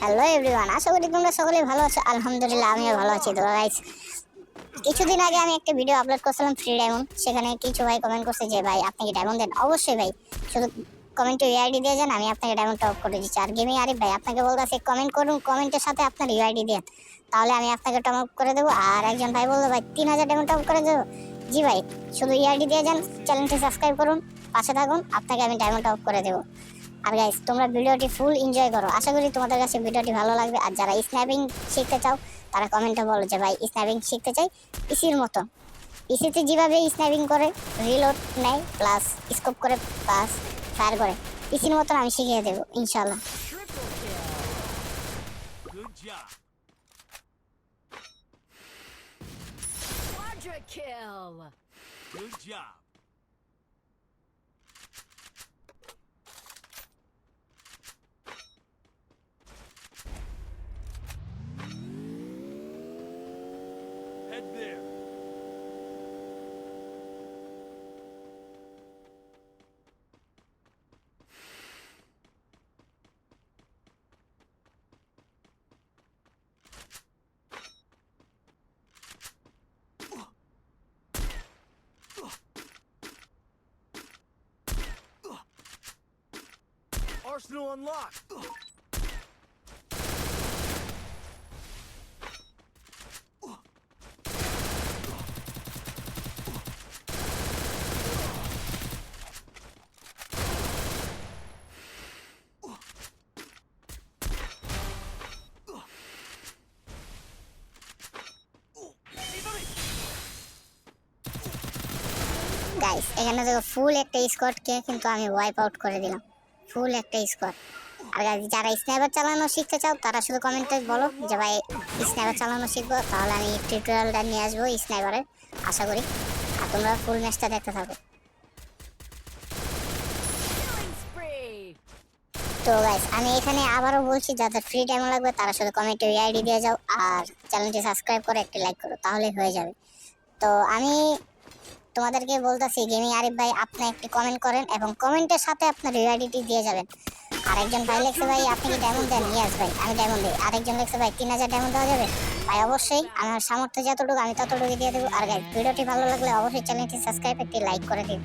Hello everyone আশা করি তোমরা সকলেই ভালো আছো। আলহামদুলিল্লাহ, আমিও ভালো আছি। তো গাইস কিছুদিন আগে আমি একটা ভিডিও আপলোড করছিলাম ফ্রি ডায়মন্ড সেখানে কিছু ভাই কমেন্ট করছে যে, ভাই, আপনি কি ডায়মন্ড দেন? অবশ্যই ভাই, শুধু কমেন্টে ইউআইডি দিয়ে যান, আমি আপনাকে ডায়মন্ড টপ করে দিচ্ছি। আর গেমিং আরিফ ভাই, আপনাকে বলতেছি কমেন্ট করুন কমেন্টের সাথে আপনার ইউআইডি দেন। তাহলে আমি আপনাকে টপ আপ করে দেবো। আর একজন ভাই বলল, ভাই, তিন হাজার ডায়মন্ড টপ করে দেবো? জি ভাই, শুধু ইউআইডি দিয়ে যান চ্যানেলটি সাবস্ক্রাইব করুন, পাশে থাকুন, আপনাকে আমি ডায়মন্ড টপ করে দেবো। আর গাইস তোমরা ভিডিওটি ফুল এনজয় করো। আশা করি তোমাদের কাছে ভিডিওটি ভালো লাগবে। আর যারা স্ন্যাপিং শিখতে চাও তারা কমেন্টে বলো যে ভাই স্ন্যাপিং শিখতে চাই? পিসির মতো। পিসিতে যেভাবে স্ন্যাপিং করে রিলোড নেয় প্লাস স্কোপ করে প্লাস ফায়ার করে। পিসির মতন আমি শিখিয়ে দেবো ইনশাল্লাহ Good job. Head there. Arsenal unlocked. Guys এখানে দেখো ফুল একটা স্কোয়াডকে কিন্তু আমি ওয়াইপ আউট করে দিলাম। ফুল একটা স্কোয়াড আর guys, যারা স্নাইপার চালানো শিখতে চাও তারা শুধু কমেন্টে বলো যে ভাই স্নাইপার চালানো শিখব তাহলে আমি টিউটোরিয়ালটা নিয়ে আসব স্নাইপারের আশা করি। আর তোমরা ফুল ম্যাচটা দেখতে থাকো। তো গাইস আমি এখানে আবারও বলছি যাদের ফ্রি টাইম লাগবে তারা শুধু কমেন্টে আইডি দিয়ে যাও। আর চ্যানেলটি সাবস্ক্রাইব করে একটি লাইক করো তাহলেই হয়ে যাবে। তো আমি তোমাদেরকে বলতেছি, গেমিং আরিফ ভাই, আপনি একটি কমেন্ট করেন এবং কমেন্টের সাথে আপনার রিয়ালিটি দিয়ে যাবেন। আরেকজন ভাই লেখছে, ভাই, আপনি কি ডায়মন্ড দেন? ইয়াস ভাই, আমি ডায়মন্ড দিই। আরেকজন লেখছে, ভাই, তিন হাজার ডায়মন্ড দেওয়া যাবে? ভাই, অবশ্যই, আমার সামর্থ্য যতটুকু, আমি ততটুকু দিয়ে দেবো। আর গাইস ভিডিওটি ভালো লাগলে অবশ্যই চ্যানেলটি সাবস্ক্রাইব একটি লাইক করে দিন।